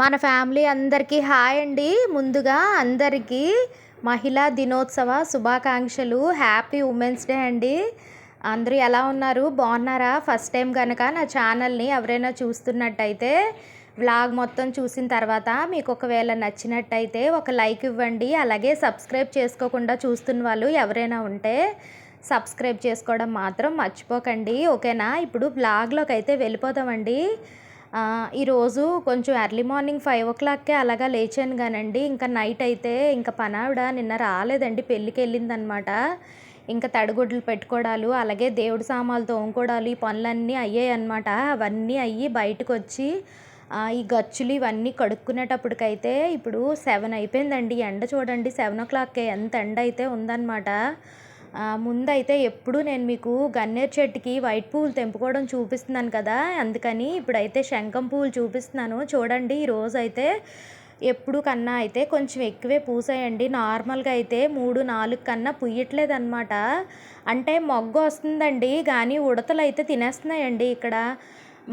మన ఫ్యామిలీ అందరికీ హాయ్ అండి. ముందుగా అందరికీ మహిళా దినోత్సవ శుభాకాంక్షలు. హ్యాపీ ఉమెన్స్ డే అండి. అందరూ ఎలా ఉన్నారు? బాగున్నారా? ఫస్ట్ టైం కనుక నా ఛానల్ని ఎవరైనా చూస్తున్నట్టయితే వ్లాగ్ మొత్తం చూసిన తర్వాత మీకు ఒకవేళ నచ్చినట్టయితే ఒక లైక్ ఇవ్వండి. అలాగే సబ్స్క్రైబ్ చేసుకోకుండా చూస్తున్న వాళ్ళు ఎవరైనా ఉంటే సబ్స్క్రైబ్ చేసుకోవడం మాత్రం మర్చిపోకండి. ఓకేనా? ఇప్పుడు బ్లాగ్లోకి అయితే వెళ్ళిపోతామండి ఈరోజు కొంచెం ఎర్లీ మార్నింగ్ ఫైవ్ ఓ క్లాక్కే అలాగా లేచాను కానండి ఇంకా నైట్ అయితే ఇంకా పనావిడ నిన్న రాలేదండి పెళ్ళికి వెళ్ళిందనమాట. ఇంకా తడిగుడ్లు పెట్టుకోవడాలు అలాగే దేవుడి సామాన్లు తోముకోవడాలు ఈ పనులన్నీ అయ్యాయి అనమాట అవన్నీ అయ్యి బయటకు వచ్చి ఈ గచ్చులు ఇవన్నీ కడుక్కునేటప్పటికైతే ఇప్పుడు సెవెన్ అయిపోయిందండి. ఎండ చూడండి సెవెన్ ఓ క్లాక్కే. ఎంత ఎండ అయితే ఉందన్నమాట ముందైతే ఎప్పుడు నేను మీకు గన్నేరు చెట్టుకి వైట్ పువ్వులు తెంపుకోవడం చూపిస్తున్నాను కదా అందుకని ఇప్పుడైతే శంఖం పువ్వులు చూపిస్తున్నాను. చూడండి ఈరోజు అయితే ఎప్పుడు కన్నా అయితే కొంచెం ఎక్కువే పూసాయండి. నార్మల్గా అయితే మూడు నాలుగు కన్నా పుయ్యట్లేదన్నమాట. అంటే మొగ్గ వస్తుందండి కానీ ఉడతలు అయితే తినేస్తున్నాయండి ఇక్కడ.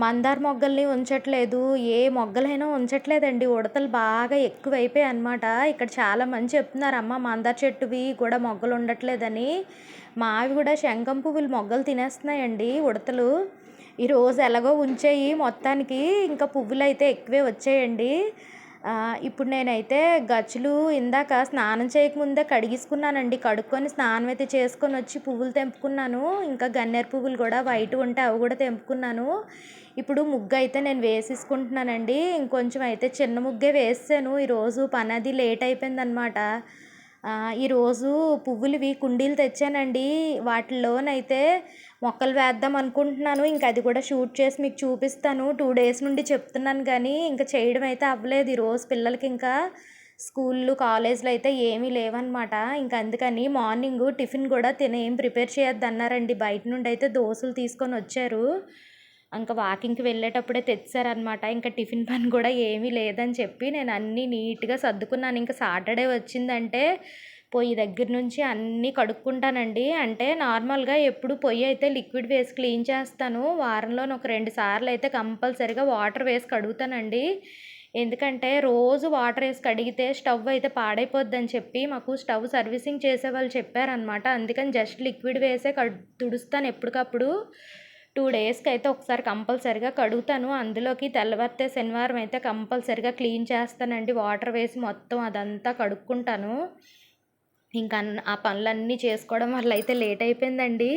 మందార మొగ్గల్ని ఉంచట్లేదు ఏ మొగ్గలైనా ఉంచట్లేదండి. ఉడతలు బాగా ఎక్కువైపోయాయి అనమాట ఇక్కడ చాలా మంది చెప్తున్నారు అమ్మ మందార చెట్టువి కూడా మొగ్గలు ఉండట్లేదని. మావి కూడా శంఖం పువ్వులు మొగ్గలు తినేస్తున్నాయండి ఉడతలు. ఈరోజు ఎలాగో ఉంచేయి మొత్తానికి. ఇంకా పువ్వులు అయితే ఎక్కువే వచ్చాయండి. ఇప్పుడు నేనైతే గచ్చులు ఇందాక స్నానం చేయకముందే కడిగిసుకున్నానండి. కడుక్కొని స్నానం అయితే చేసుకొని వచ్చి పువ్వులు తెంపుకున్నాను. ఇంకా గన్నేరు పువ్వులు కూడా వైట్ ఉంటే అవి కూడా తెంపుకున్నాను. ఇప్పుడు ముగ్గు అయితే నేను వేసేసుకుంటున్నానండి. ఇంకొంచెం అయితే చిన్న ముగ్గే వేసాను. ఈరోజు పని అది లేట్ అయిపోయిందనమాట ఈరోజు పువ్వులవి కుండీలు తెచ్చానండి. వాటిలోనైతే మొక్కలు వేద్దాం అనుకుంటున్నాను. ఇంకా అది కూడా షూట్ చేసి మీకు చూపిస్తాను. టూ డేస్ నుండి చెప్తున్నాను కానీ ఇంకా చేయడం అయితే అవ్వలేదు. ఈరోజు పిల్లలకి ఇంకా స్కూళ్ళు కాలేజీలు అయితే ఏమీ లేవన్నమాట. ఇంకా అందుకని మార్నింగ్ టిఫిన్ కూడా తిన ఏం ప్రిపేర్ చేయొద్దు అన్నారండి బయట నుండి అయితే దోశలు తీసుకొని వచ్చారు. ఇంకా వాకింగ్కి వెళ్ళేటప్పుడే తెచ్చారనమాట ఇంకా టిఫిన్ పని కూడా ఏమీ లేదని చెప్పి నేను అన్నీ నీట్గా సర్దుకున్నాను. ఇంకా సాటర్డే వచ్చిందంటే పొయ్యి దగ్గర నుంచి అన్నీ కడుక్కుంటానండి. అంటే నార్మల్గా ఎప్పుడు పొయ్యి అయితే లిక్విడ్ వేసి క్లీన్ చేస్తాను వారంలో ఒక రెండు సార్లు అయితే కంపల్సరిగా వాటర్ వేసి కడుగుతానండి. ఎందుకంటే రోజు వాటర్ వేసి కడిగితే స్టవ్ అయితే పాడైపోద్దని చెప్పి మాకు స్టవ్ సర్వీసింగ్ చేసే వాళ్ళు చెప్పారనమాట అందుకని జస్ట్ లిక్విడ్ వేసే కడు తుడుస్తాను ఎప్పటికప్పుడు. టూ డేస్కి అయితే ఒకసారి కంపల్సరిగా కడుగుతాను. అందులోకి తెల్లవారితే శనివారం అయితే కంపల్సరిగా క్లీన్ చేస్తానండి. వాటర్ వేసి మొత్తం అదంతా కడుక్కుంటాను. ఇంకా ఆ పనులన్నీ చేసుకోవడం వల్ల అయితే లేట్ అయిపోయిందండి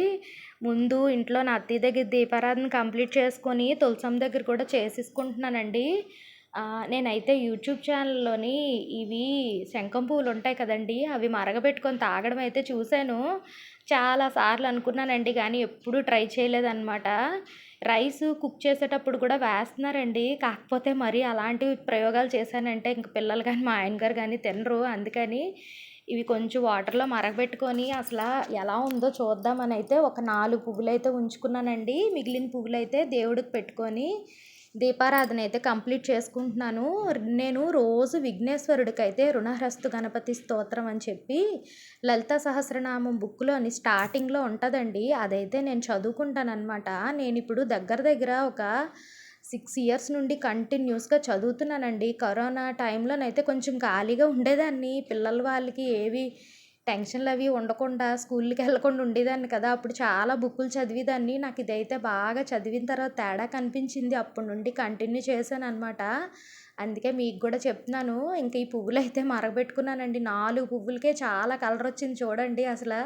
ముందు ఇంట్లో నా అత్తయ్య దగ్గర దీపారాధన కంప్లీట్ చేసుకొని తులసం దగ్గర కూడా చేసేసుకుంటున్నానండి. నేనైతే యూట్యూబ్ ఛానల్లోని ఇవి శంఖం పువ్వులు ఉంటాయి కదండి అవి మరగబెట్టుకొని తాగడం అయితే చూశాను. చాలా సార్లు అనుకున్నానండి కానీ ఎప్పుడూ ట్రై చేయలేదన్నమాట. రైస్ కుక్ చేసేటప్పుడు కూడా వేస్తున్నారండి. కాకపోతే మరి అలాంటి ప్రయోగాలు చేశానంటే ఇంక పిల్లలు కానీ మా ఆయన గారు కానీ తినరు. అందుకని ఇవి కొంచెం వాటర్లో మరగబెట్టుకొని అసలు ఎలా ఉందో చూద్దామని అయితే ఒక నాలుగు పువ్వులు అయితే ఉంచుకున్నానండి. మిగిలిన పువ్వులు అయితే దేవుడికి పెట్టుకొని దీపారాధన అయితే కంప్లీట్ చేసుకుంటున్నాను. నేను రోజు విఘ్నేశ్వరుడికి అయితే రుణహ్రస్తు గణపతి స్తోత్రం అని చెప్పి లలిత సహస్రనామం బుక్లోని స్టార్టింగ్లో ఉంటుందండి. అదైతే నేను చదువుకుంటాను అనమాట నేను ఇప్పుడు దగ్గర దగ్గర ఒక సిక్స్ ఇయర్స్ నుండి కంటిన్యూస్గా చదువుతున్నానండి. కరోనా టైంలోనైతే కొంచెం ఖాళీగా ఉండేదాన్ని. పిల్లల వాళ్ళకి ఏవి టెన్షన్లు అవి ఉండకుండా స్కూల్కి వెళ్ళకుండా ఉండేదాన్ని కదా. అప్పుడు చాలా బుక్కులు చదివేదాన్ని. నాకు ఇదైతే బాగా చదివిన తర్వాత తేడా కనిపించింది. అప్పటి నుండి కంటిన్యూ చేశాను అనమాట అందుకే మీకు కూడా చెప్తున్నాను. ఇంకా ఈ పువ్వులు అయితే మరగబెట్టుకున్నానండి. నాలుగు పువ్వులకే చాలా కలర్ వచ్చింది చూడండి అసలు.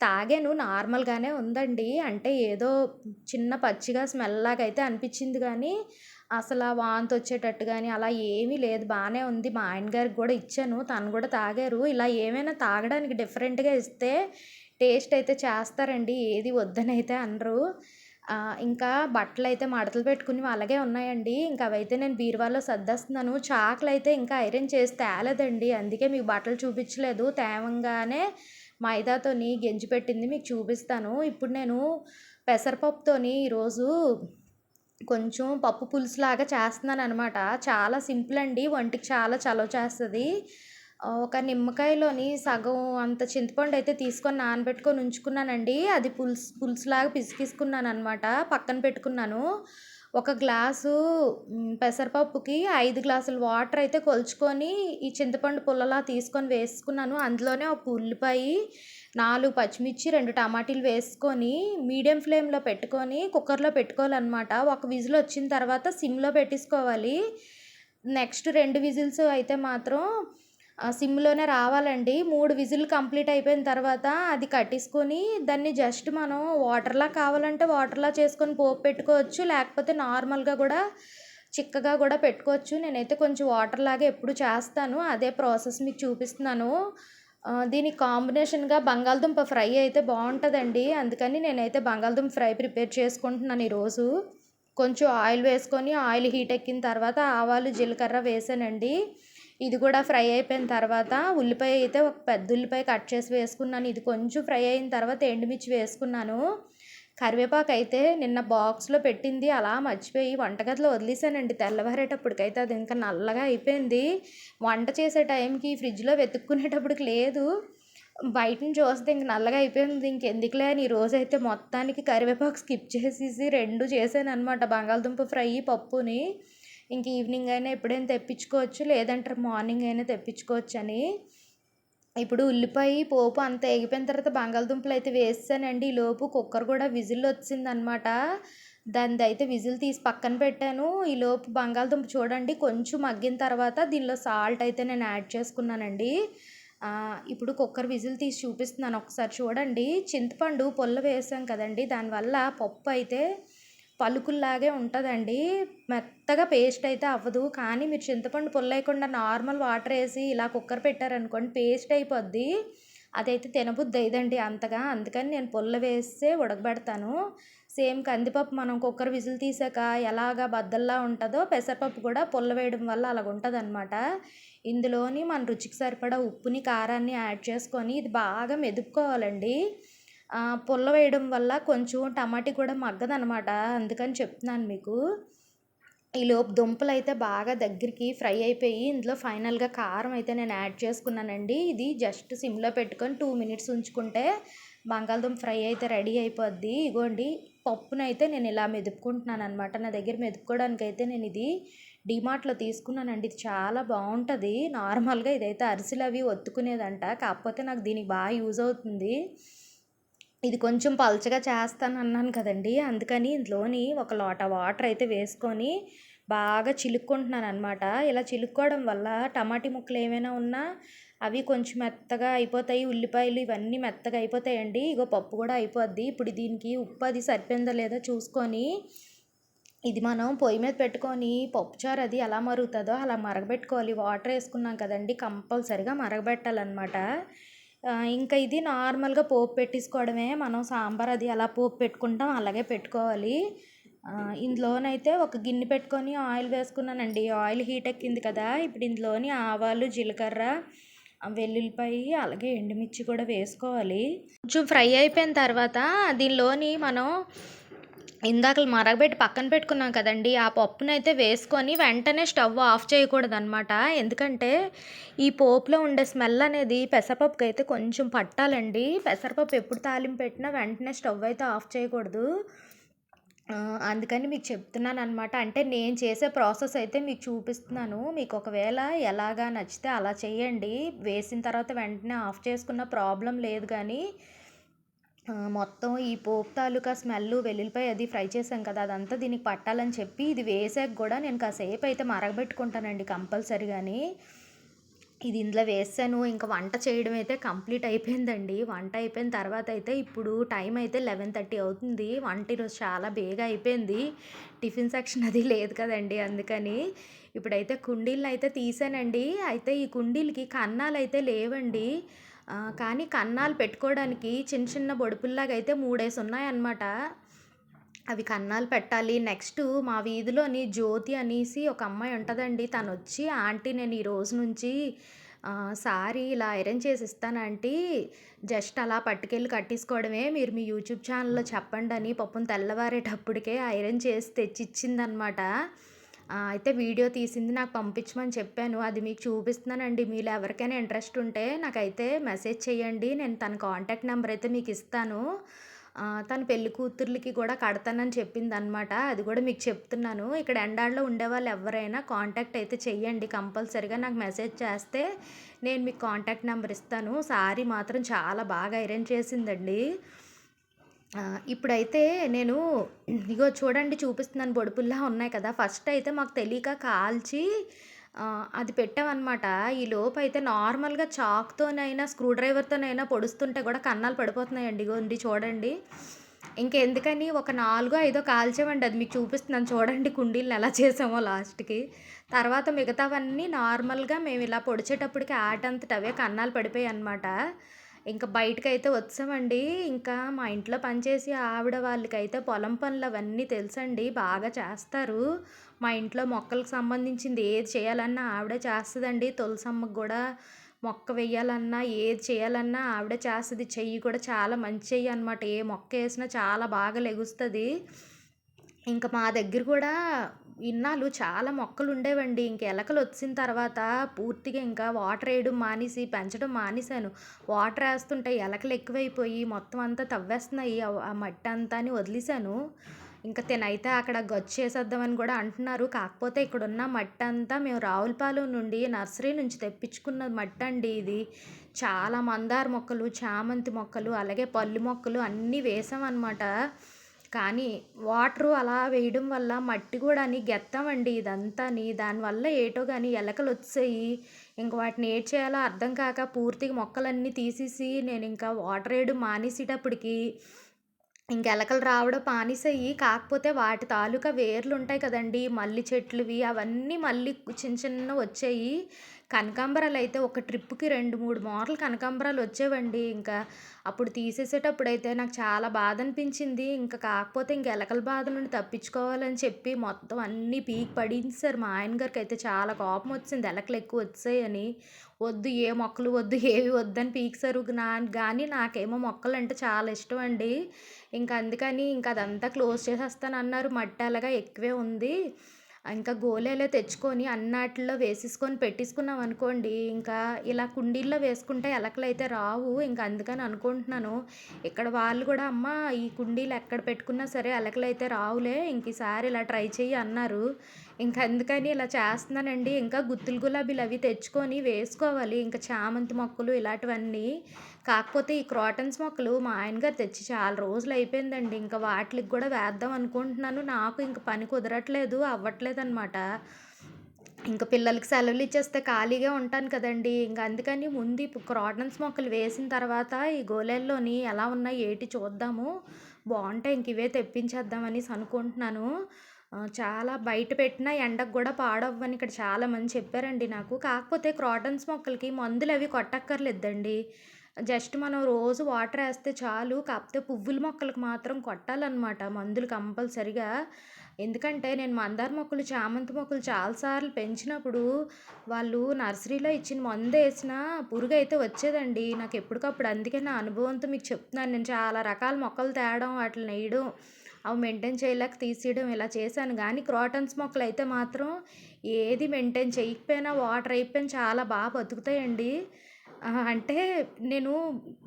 తాగాను నార్మల్గానే ఉందండి. అంటే ఏదో చిన్న పచ్చిగా స్మెల్ లాగా అయితే అనిపించింది కానీ అసలు వాంతి వచ్చేటట్టు కానీ అలా ఏమీ లేదు. బాగానే ఉంది. మా ఆయన గారికి కూడా ఇచ్చాను. తను కూడా తాగారు. ఇలా ఏమైనా తాగడానికి డిఫరెంట్గా ఇస్తే టేస్ట్ అయితే చేస్తారండి. ఏది వద్దనైతే అనరు. ఇంకా బట్టలు అయితే మడతలు పెట్టుకుని అలాగే ఉన్నాయండి. ఇంకా అవైతే నేను బీరువాలో సర్దేస్తున్నాను. చాకులు అయితే ఇంకా ఐరన్ చేసి తేలేదండి. అందుకే మీకు బట్టలు చూపించలేదు. తేవంగానే మైదాతోని గెంజి పెట్టింది మీకు చూపిస్తాను. ఇప్పుడు నేను పెసరపప్పుతోని ఈరోజు కొంచెం పప్పు పులుసులాగా చేస్తున్నాను అనమాట చాలా సింపుల్ అండి. వంటికి చాలా చలవ చేస్తుంది. ఒక నిమ్మకాయలోని సగం అంత చింతపండు అయితే తీసుకొని నానబెట్టుకొని ఉంచుకున్నానండి. అది పులుసు పులుసులాగా పిసికిసుకున్నాను అనమాట పక్కన పెట్టుకున్నాను. ఒక గ్లాసు పెసరపప్పుకి ఐదు గ్లాసులు వాటర్ అయితే కొలుచుకొని, ఈ చింతపండు పుల్లలా తీసుకొని వేసుకున్నాను. అందులోనే ఒక ఉల్లిపాయి, నాలుగు పచ్చిమిర్చి, రెండు టమాటీలు వేసుకొని, మీడియం ఫ్లేమ్‌లో పెట్టుకొని, కుక్కర్‌లో పెట్టుకోవాలన్నమాట ఒక విజిల్ వచ్చిన తర్వాత సిమ్‌లో పెట్టేసుకోవాలి. నెక్స్ట్ రెండు విజిల్స్ అయితే మాత్రం సిమ్‌లోనే రావాలండి. మూడు విజిల్ కంప్లీట్ అయిపోయిన తర్వాత అది కట్టేసుకొని, దాన్ని జస్ట్ మనం వాటర్‌లా కావాలంటే వాటర్‌లా చేసుకొని పోపు పెట్టుకోవచ్చు. లేకపోతే నార్మల్‌గా కూడా చిక్కగా కూడా పెట్టుకోవచ్చు. నేనైతే కొంచెం వాటర్ లాగా ఎప్పుడు చేస్తాను. అదే ప్రాసెస్ మీకు చూపిస్తున్నాను. దీని దీనికి కాంబినేషన్‌గా బంగాళదుంప ఫ్రై అయితే బాగుంటుందండి అందుకని నేనైతే బంగాళదుంప ఫ్రై ప్రిపేర్ చేసుకుంటున్నాను ఈరోజు. కొంచెం ఆయిల్ వేసుకొని, ఆయిల్ హీట్ ఎక్కిన తర్వాత ఆవాలు, జీలకర్ర వేసానండి. ఇది కూడా ఫ్రై అయిపోయిన తర్వాత ఉల్లిపాయ అయితే ఒక పెద్ద ఉల్లిపాయ కట్ చేసి వేసుకున్నాను. ఇది కొంచెం ఫ్రై అయిన తర్వాత ఎండుమిర్చి వేసుకున్నాను. కరివేపాకు అయితే నిన్న బాక్స్‌లో పెట్టింది అలా మర్చిపోయి వంటగదిలో వదిలేసానండి. తెల్లవారేటప్పటికైతే అది ఇంకా నల్లగా అయిపోయింది. వంట చేసే టైంకి ఫ్రిడ్జ్‌లో వెతుక్కునేటప్పటికి లేదు. బయటని చూస్తే ఇంక నల్లగా అయిపోయింది. ఇంకెందుకులే అని అయితే మొత్తానికి కరివేపాకు స్కిప్ చేసేసి రెండు చేశాను అనమాట బంగాళదుంప ఫ్రై, పప్పుని. ఇంక ఈవినింగ్ అయినా ఎప్పుడైనా తెప్పించుకోవచ్చు. లేదంటారు మార్నింగ్ అయినా తెప్పించుకోవచ్చని. ఇప్పుడు ఉల్లిపాయ, పోపు అంతా ఎగిపోయిన తర్వాత బంగాళదుంపలు అయితే వేసేసానండి. ఈలోపు కుక్కర్ కూడా విజిల్ వచ్చిందనమాట. దానిదైతే విజిల్ తీసి పక్కన పెట్టాను. ఈలోపు బంగాళదుంప చూడండి కొంచెం మగ్గిన తర్వాత దీనిలో సాల్ట్ అయితే నేను యాడ్ చేసుకున్నానండి. ఇప్పుడు కుక్కర్ విజిల్ తీసి చూపిస్తున్నాను ఒకసారి చూడండి. చింతపండు పుల్ల వేసాం కదండీ! దానివల్ల పప్పు అయితే పలుకుల్లాగే ఉంటుందండి మెత్తగా పేస్ట్ అయితే అవ్వదు. కానీ మీరు చింతపండు పుల్లేయకుండా నార్మల్ వాటర్ వేసి ఇలా కుక్కర్ పెట్టారనుకోండి పేస్ట్ అయిపోద్ది. అదైతే తినబుద్ది అయ్యదండి అంతగా. అందుకని నేను పుల్ల వేస్తే ఉడకబెడతాను. సేమ్ కందిపప్పు మనం కుక్కర్ విజిల్ తీసాక ఎలాగా బద్దల్లా ఉంటుందో పెసరపప్పు కూడా పుల్ల వేయడం వల్ల అలాగుంటదనమాట. ఇందులోని మన రుచికి సరిపడా ఉప్పుని, కారాన్ని యాడ్ చేసుకొని ఇది బాగా మెదుపుకోవాలండి. పుల్ల వేయడం వల్ల కొంచెం టమాటీ కూడా మగ్గదనమాట. అందుకని చెప్తున్నాను మీకు. ఈలోపు అయితే బాగా దగ్గరికి ఫ్రై అయిపోయి ఇందులో ఫైనల్‌గా కారం అయితే నేను యాడ్ చేసుకున్నానండి. ఇది జస్ట్ సిమ్‌లో పెట్టుకొని టూ మినిట్స్ ఉంచుకుంటే బంగాళదుంప ఫ్రై అయితే రెడీ అయిపోద్ది. ఇగోండి పప్పునైతే నేను ఇలా మెదుపుకుంటున్నాననమాట. నా దగ్గర మెదుపుకోవడానికైతే నేను ఇది డీమార్ట్‌లో తీసుకున్నానండి. ఇది చాలా బాగుంటుంది నార్మల్‌గా ఇదైతే అరిసెలు అవి ఒత్తుకునేదంట. కాకపోతే నాకు దీనికి బాగా యూజ్ అవుతుంది. ఇది కొంచెం పలచగా చేస్తాను అన్నాను కదండీ! అందుకని ఇందులోని ఒక లోట వాటర్ అయితే వేసుకొని బాగా చిలుక్కుంటున్నాను అనమాట ఇలా చిలుక్కోవడం వల్ల టమాటీ ముక్కలు ఏమైనా ఉన్నా అవి కొంచెం మెత్తగా అయిపోతాయి. ఉల్లిపాయలు ఇవన్నీ మెత్తగా అయిపోతాయండి. ఇగో పప్పు కూడా అయిపోద్ది. ఇప్పుడు దీనికి ఉప్పు అది సరిపోయిందో లేదో చూసుకొని ఇది మనం పొయ్యి మీద పెట్టుకొని పప్పుచారు అది ఎలా మరుగుతుందో అలా మరగబెట్టుకోవాలి. వాటర్ వేసుకున్నాం కదండి కంపల్సరిగా మరగబెట్టాలన్నమాట ఇంకా ఇది నార్మల్‌గా పోపు పెట్టేసుకోవడమే. మనం సాంబార్ అది ఎలా పోపు పెట్టుకుంటాం అలాగే పెట్టుకోవాలి. ఇందులోనైతే ఒక గిన్నె పెట్టుకొని ఆయిల్ వేసుకున్నానండి. ఆయిల్ హీట్ ఎక్కింది కదా! ఇప్పుడు ఇందులోని ఆవాలు, జీలకర్ర, ఆహ్, వెల్లుల్లిపాయి అలాగే ఎండుమిర్చి కూడా వేసుకోవాలి. కొంచెం ఫ్రై అయిపోయిన తర్వాత దీనిలోని మనం ఇందాకలు మరగబెట్టి పక్కన పెట్టుకున్నాం కదండీ! ఆ పప్పునైతే వేసుకొని వెంటనే స్టవ్ ఆఫ్ చేయకూడదనమాట. ఎందుకంటే ఈ పోపులో ఉండే స్మెల్ అనేది పెసరపప్పుకైతే కొంచెం పట్టాలండి. పెసరపప్పు ఎప్పుడు తాలింపు పెట్టినా వెంటనే స్టవ్ అయితే ఆఫ్ చేయకూడదు. అందుకని మీకు చెప్తున్నాను అనమాట అంటే నేను చేసే ప్రాసెస్ అయితే మీకు చూపిస్తున్నాను. మీకు ఒకవేళ ఎలాగా నచ్చితే అలా చేయండి. వేసిన తర్వాత వెంటనే ఆఫ్ చేసుకున్న ప్రాబ్లం లేదు కానీ మొత్తం ఈ పోపు తాలూకా స్మెల్ వెల్లుల్లిపాయ అది ఫ్రై చేసాం కదా! అదంతా దీనికి పట్టాలని చెప్పి ఇది వేసాక కూడా నేను కాసేపు అయితే మరగబెట్టుకుంటానండి కంపల్సరీగాని. ఇది ఇందులో వేసాను. ఇంకా వంట చేయడం అయితే కంప్లీట్ అయిపోయిందండి. వంట అయిపోయిన తర్వాత అయితే ఇప్పుడు టైం అయితే 11:30 అవుతుంది. వంట ఈరోజు చాలా బేగా అయిపోయింది. టిఫిన్ సెక్షన్ అది లేదు కదండి అందుకని. ఇప్పుడైతే కుండీలనైతే తీసానండి. అయితే ఈ కుండీలకి కన్నాలు అయితే లేవండి. కానీ కన్నాలు పెట్టుకోవడానికి చిన్న చిన్న బొడుపుల్లాగా అయితే మూడేసి ఉన్నాయన్నమాట. అవి కన్నాలు పెట్టాలి. నెక్స్ట్ మా వీధిలోని జ్యోతి అనేసి ఒక అమ్మాయి ఉంటుందండి తను తనొచ్చి ఆంటీ నేను ఈ రోజు నుంచి సారీ ఇలా ఐరన్ చేసి ఇస్తాను ఆంటీ. జస్ట్ అలా పట్టుకెళ్ళి కట్టేసుకోవడమే. మీరు మీ యూట్యూబ్ ఛానల్‌లో చెప్పండి అని పప్పును తెల్లవారేటప్పటికే ఐరన్ చేసి తెచ్చిచ్చిందనమాట. అయితే వీడియో తీసింది నాకు పంపించమని చెప్పాను. అది మీకు చూపిస్తున్నానండి. మీలో ఎవరికైనా ఇంట్రెస్ట్ ఉంటే నాకైతే మెసేజ్ చేయండి. నేను తన కాంటాక్ట్ నెంబర్ అయితే మీకు ఇస్తాను. తన పెళ్ళి కూతుర్లకి కూడా కడతానని చెప్పింది అనమాట అది కూడా మీకు చెప్తున్నాను. ఇక్కడ ఎండాడలో ఉండేవాళ్ళు ఎవరైనా కాంటాక్ట్ అయితే చెయ్యండి కంపల్సరీగా. నాకు మెసేజ్ చేస్తే నేను మీకు కాంటాక్ట్ నెంబర్ ఇస్తాను. సారీ మాత్రం చాలా బాగా అరేంజ్ చేసిందండి. ఇప్పుడైతే నేను ఇగో చూడండి చూపిస్తున్నాను బొడుపుల్లా ఉన్నాయి కదా! ఫస్ట్ అయితే మాకు తెలియక కాల్చి ఆహ్, అది పెట్టామనమాట. అయితే నార్మల్‌గా చాక్‌తోనైనా, స్క్రూ డ్రైవర్‌తోనైనా పొడుస్తుంటే కూడా కన్నాలు పడిపోతున్నాయండి. ఇగోండి చూడండి. ఇంకెందుకని ఒక నాలుగో, ఐదో కాల్చామండి. అది మీకు చూపిస్తున్నాను చూడండి కుండీలను ఎలా చేసామో లాస్ట్‌కి. తర్వాత మిగతావన్నీ నార్మల్‌గా మేము ఇలా పొడిచేటప్పటికి ఆటంతటవే అవే కన్నాలు పడిపోయాయన్నమాట. ఇంకా బయటకైతే వచ్చామండి. ఇంకా మా ఇంట్లో పనిచేసి ఆవిడ వాళ్ళకైతే పొలం పనులు అవన్నీ తెలుసండి. బాగా చేస్తారు. మా ఇంట్లో మొక్కలకు సంబంధించింది ఏది చేయాలన్నా ఆవిడ చేస్తుందండి తులసమ్మకు కూడా మొక్క వెయ్యాలన్నా, ఏది చేయాలన్నా ఆవిడే చేస్తుంది చెయ్యి కూడా చాలా మంచి చెయ్యి అనమాట. ఏ మొక్క వేసినా చాలా బాగా లెగుస్తుంది ఇంకా మా దగ్గర కూడా ఇన్నాళ్ళు చాలా మొక్కలు ఉండేవండి ఇంక ఎలకలొచ్చిన తర్వాత పూర్తిగా ఇంకా వాటర్ వేయడం మానేసి, పెంచడం మానేశాను. వాటరేస్తుంటే ఎలకలు ఎక్కువైపోయి మొత్తం అంతా తవ్వేస్తున్నాయి. ఆ మట్టి మట్టంతా అని వదిలేసాను. ఇంకా తినైతే అక్కడ గొచ్చేసేద్దామని కూడా అంటున్నారు. కాకపోతే ఇక్కడ ఉన్న మట్టి మట్టంతా మేము రావులపాలెం నుండి నర్సరీ నుంచి తెప్పించుకున్న మట్టండి ఇది. చాలా మందార మొక్కలు, చామంతి మొక్కలు, అలాగే పళ్ళు మొక్కలు అన్నీ వేసామన్నమాట కానీ వాటరు అలా వేయడం వల్ల మట్టి గూడాని గెత్తామండి ఇదంతాని. దానివల్ల ఏటో కానీ ఎలకలు వచ్చాయి ఇంక వాటిని ఏటి చేయాలో అర్థం కాక పూర్తిగా మొక్కలన్నీ తీసేసి నేను ఇంకా వాటర్ వేయడం మానేసేటప్పటికి ఇంక ఎలకలు రావడం పానిసయ్యి కాకపోతే వాటి తాలూకా వేర్లు ఉంటాయి కదండీ! మల్లి చెట్లువి అవన్నీ మళ్ళీ చిన్న చిన్న వచ్చాయి కనకాంబరాలు అయితే ఒక ట్రిప్‌కి రెండు మూడు మోడల్ కనకాంబరాలు వచ్చేవండి ఇంకా అప్పుడు తీసేసేటప్పుడు అయితే నాకు చాలా బాధ అనిపించింది ఇంకా కాకపోతే ఇంక ఎలకల బాధ నుండి తప్పించుకోవాలని చెప్పి మొత్తం అన్నీ పీక్ పడింది సార్ మా ఆయన గారికి అయితే చాలా కోపం వచ్చింది ఎలకలు ఎక్కువ వచ్చాయని వద్దు ఏ మొక్కలు వద్దు, ఏవి వద్దని పీకేశారు. నా కానీ నాకేమో మొక్కలు అంటే చాలా ఇష్టం అండి ఇంకా అందుకని ఇంక అదంతా క్లోజ్ చేసేస్తానన్నారు. మట్టి అలాగా ఎక్కువే ఉంది. ఇంకా గోలెలో తెచ్చుకొని అన్నాటిలో వేసేసుకొని పెట్టేసుకున్నాం అనుకోండి ఇంకా ఇలా కుండీల్లో వేసుకుంటే ఎలకలు అయితే రావు. ఇంకా అందుకని అనుకుంటున్నాను. ఇక్కడ వాళ్ళు కూడా "అమ్మ ఈ కుండీలు ఎక్కడ పెట్టుకున్నా సరే ఎలకలైతే రావులే. ఇంక ఈసారి ఇలా ట్రై చెయ్యి" అన్నారు. ఇంక అందుకని ఇలా చేస్తున్నానండి. ఇంకా గుత్తులు గులాబీలు అవి తెచ్చుకొని వేసుకోవాలి. ఇంకా చామంతి మొక్కలు ఇలాంటివన్నీ. కాకపోతే ఈ క్రాటన్స్ మొక్కలు మా ఆయన గారు తెచ్చి చాలా రోజులు అయిపోయిందండి ఇంకా వాటికి కూడా వేద్దాం అనుకుంటున్నాను. నాకు ఇంక పని కుదరట్లేదు, అవ్వట్లేదనమాట. ఇంకా పిల్లలకి సెలవులు ఇచ్చేస్తే ఖాళీగా ఉంటాను కదండీ! ఇంకా అందుకని ముందు ఇప్పుడు క్రాటన్స్ మొక్కలు వేసిన తర్వాత ఈ గోలెల్లోని ఎలా ఉన్నాయి ఏటి చూద్దాము. బాగుంటాయి ఇంక ఇవే తెప్పించేద్దామని అనుకుంటున్నాను. చాలా బయట పెట్టినా ఎండకు కూడా పాడవ్వని ఇక్కడ చాలామంది చెప్పారండి నాకు. కాకపోతే క్రాటన్స్ మొక్కలకి మందులు అవి కొట్టక్కర్లేదండి. జస్ట్ మనం రోజు వాటర్ వేస్తే చాలు. కాకపోతే పువ్వుల మొక్కలకు మాత్రం కొట్టాలన్నమాట మందులు కంపల్సరిగా ఎందుకంటే నేను మందార మొక్కలు, చామంతి మొక్కలు చాలా సార్లు పెంచినప్పుడు వాళ్ళు నర్సరీలో ఇచ్చిన మందు వేసిన పురుగు అయితే వచ్చేదండి. నాకు ఎప్పటికప్పుడు అందుకే నా అనుభవంతో మీకు చెప్తున్నాను. నేను చాలా రకాల మొక్కలు తేడం వాటిని వేయడం అవి మెయింటైన్ చేయలేక తీసేయడం ఇలా చేశాను. కానీ క్రాటన్స్ మొక్కలు అయితే మాత్రం ఏది మెయింటైన్ చేయకపోయినా, వాటర్ అయిపోయినా చాలా బాగా బతుకుతాయండి. అంటే నేను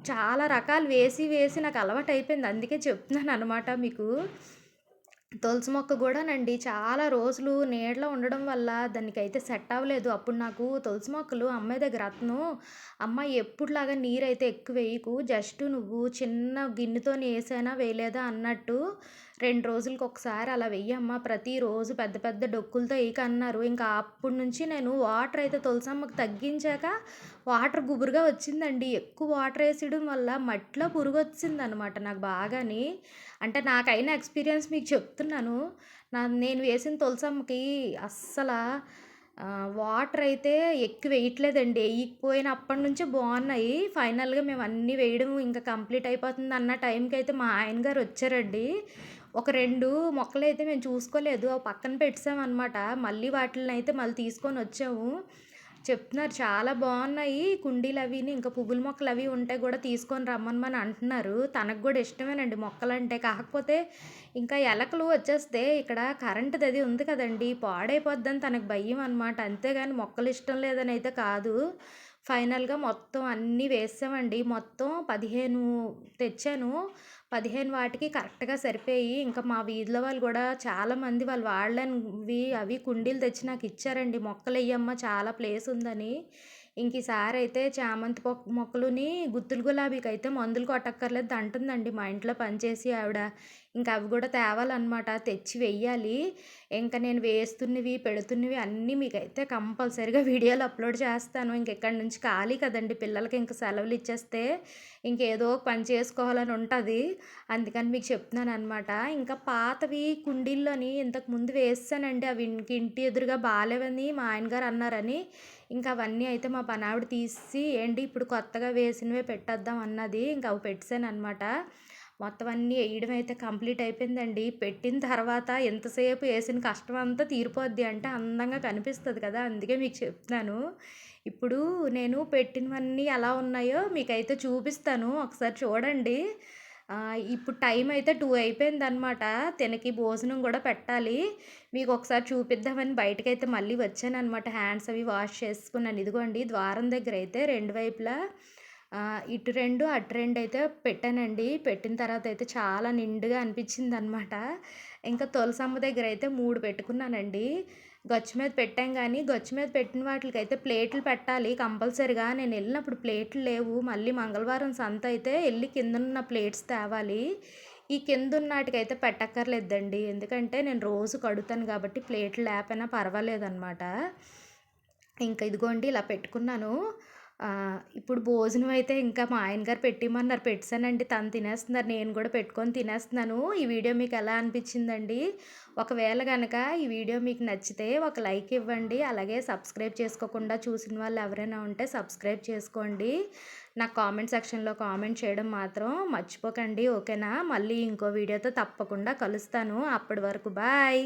చాలా రకాలు వేసి, వేసి నాకు అలవాటు అయిపోయింది అందుకే చెప్తున్నాను అనమాట మీకు. తులసి మొక్క కూడానండి చాలా రోజులు నీడలో ఉండడం వల్ల దానికైతే సెట్ అవ్వలేదు. అప్పుడు నాకు తులసి మొక్కలు అమ్మాయి దగ్గర అతను "అమ్మ ఎప్పుడులాగా నీరైతే వేయకు జస్ట్ నువ్వు చిన్న గిన్నెతో వేసానా వేయలేదా అన్నట్టు రెండు రోజులకి ఒకసారి అలా వెయ్యమ్మ ప్రతిరోజు పెద్ద పెద్ద డొక్కులతో వేయక అన్నారు. ఇంకా అప్పటి నుంచి నేను వాటర్ అయితే తులసమ్మకు తగ్గించాక వాటర్ గుబురుగా వచ్చిందండి. ఎక్కువ వాటర్ వేసేయడం వల్ల మట్టిలో పురుగు వచ్చిందనమాట నాకు బాగాని. అంటే నాకైన ఎక్స్‌పీరియన్స్ మీకు చెప్తున్నాను. నా నేను వేసిన తులసమ్మకి అస్సలు వాటర్ అయితే ఎక్కువ ఎయట్లేదండి. ఎయకపోయినా అప్పటినుంచే బాగున్నాయి ఫైనల్‌గా మేము అన్నీ వేయడం ఇంకా కంప్లీట్ అయిపోతుంది అన్న టైంకి అయితే మా ఆయన గారు వచ్చారండి. ఒక రెండు మొక్కలు అయితే మేము చూసుకోలేదు. అవి పక్కన పెట్టామన్నమాట మళ్ళీ వాటిల్నైతే మళ్ళీ తీసుకొని వచ్చాము చెప్తున్నారు చాలా బాగున్నాయి కుండీలు అవి ఇంకా పువ్వుల మొక్కలు అవి ఉంటే కూడా తీసుకొని రమ్మనమని అంటున్నారు. తనకు కూడా ఇష్టమేనండి మొక్కలంటే. కాకపోతే ఇంకా ఎలకలు వచ్చేస్తే ఇక్కడ కరెంట్‌దది ఉంది కదండీ! పాడైపోద్దని తనకు భయం అనమాట. అంతేగాని మొక్కలు ఇష్టం లేదని అయితే కాదు. ఫైనల్‌గా మొత్తం అన్నీ వేసామండి. మొత్తం 15 తెచ్చాను. పదిహేను వాటికి కరెక్ట్గా సరిపోయి ఇంకా మా వీధిలో వాళ్ళు కూడా చాలామంది వాళ్ళు వాళ్ళనివి అవి కుండీలు తెచ్చి నాకు ఇచ్చారండి. మొక్కలు వేయమ్మ చాలా ప్లేస్ ఉందని. ఇంక ఈసారి అయితే చామంతి మొక్కలుని గుత్తులు గులాబీకి అయితే మందులు కొట్టక్కర్లేదు అంటుందండి. మా ఇంట్లో పనిచేసి ఆవిడ ఇంకా అవి కూడా తేవాలన్నమాట. తెచ్చి వెయ్యాలి. ఇంకా నేను వేస్తున్నవి పెడుతున్నవి అన్నీ మీకైతే కంపల్సరీగా వీడియోలు అప్లోడ్ చేస్తాను. ఇంకెక్కడి నుంచి ఖాళీ కదండి. పిల్లలకి ఇంకా సెలవులు ఇచ్చేస్తే ఇంకేదో పని చేసుకోవాలని ఉంటుంది. అందుకని మీకు చెప్తున్నాను అనమాట ఇంకా పాతవి కుండీల్లోని ఇంతకు ముందు వేస్తానండి. అవి ఇంటి ఎదురుగా బాగాలేవని మా ఆయనగారు అన్నారని. ఇంకా అవన్నీ అయితే మా పనావిడ తీసి ఏంటి ఇప్పుడు కొత్తగా వేసినవే పెట్టేద్దాం అన్నది. ఇంకా అవి పెట్టాను అనమాట మొత్తం అన్నీ వేయడం అయితే కంప్లీట్ అయిపోయిందండి. పెట్టిన తర్వాత ఎంతసేపు వేసిన కష్టం అంతా తీరిపోద్ది అంటే అందంగా కనిపిస్తుంది కదా అందుకే మీకు చెప్తున్నాను. ఇప్పుడు నేను పెట్టినవన్నీ ఎలా ఉన్నాయో మీకైతే చూపిస్తాను. ఒకసారి చూడండి. ఇప్పుడు టైం అయితే టూ అయిపోయింది అనమాట తినకి భోజనం కూడా పెట్టాలి. మీకు ఒకసారి చూపిద్దామని బయటకైతే మళ్ళీ వచ్చాను అనమాట హ్యాండ్స్ అవి వాష్ చేసుకున్నాను. ఇదిగోండి ద్వారం దగ్గర అయితే రెండు వైపులా ఇటు రెండు అటు రెండు అయితే పెట్టానండి. పెట్టిన తర్వాత అయితే చాలా నిండుగా అనిపించింది అనమాట ఇంకా తులసమ్మ దగ్గర అయితే మూడు పెట్టుకున్నానండి. గచ్చు మీద పెట్టాం కానీ గచ్చు మీద పెట్టిన వాటికి అయితే ప్లేట్లు పెట్టాలి కంపల్సరిగా. నేను వెళ్ళినప్పుడు ప్లేట్లు లేవు. మళ్ళీ మంగళవారం సంత అయితే వెళ్ళి కింద ఉన్న ప్లేట్స్ తేవాలి. ఈ కింద ఉన్నటికైతే పెట్టక్కర్లేదండి. ఎందుకంటే నేను రోజు కడుతాను కాబట్టి ప్లేట్లు లేపైనా పర్వాలేదన్నమాట ఇంకా ఇదిగోండి ఇలా పెట్టుకున్నాను. ఇప్పుడు భోజనం అయితే ఇంకా మా ఆయన గారు పెట్టిమన్నారు పెట్టానండి తను తినేస్తున్నారు. నేను కూడా పెట్టుకొని తినేస్తున్నాను. ఈ వీడియో మీకు ఎలా అనిపించిందండి? ఒకవేళ కనుక ఈ వీడియో మీకు నచ్చితే ఒక లైక్ ఇవ్వండి. అలాగే సబ్స్క్రైబ్ చేసుకోకుండా చూసిన వాళ్ళు ఎవరైనా ఉంటే సబ్స్క్రైబ్ చేసుకోండి. నాకు కామెంట్ సెక్షన్లో కామెంట్ చేయడం మాత్రం మర్చిపోకండి ఓకేనా? మళ్ళీ ఇంకో వీడియోతో తప్పకుండా కలుస్తాను. అప్పటి వరకు బాయ్!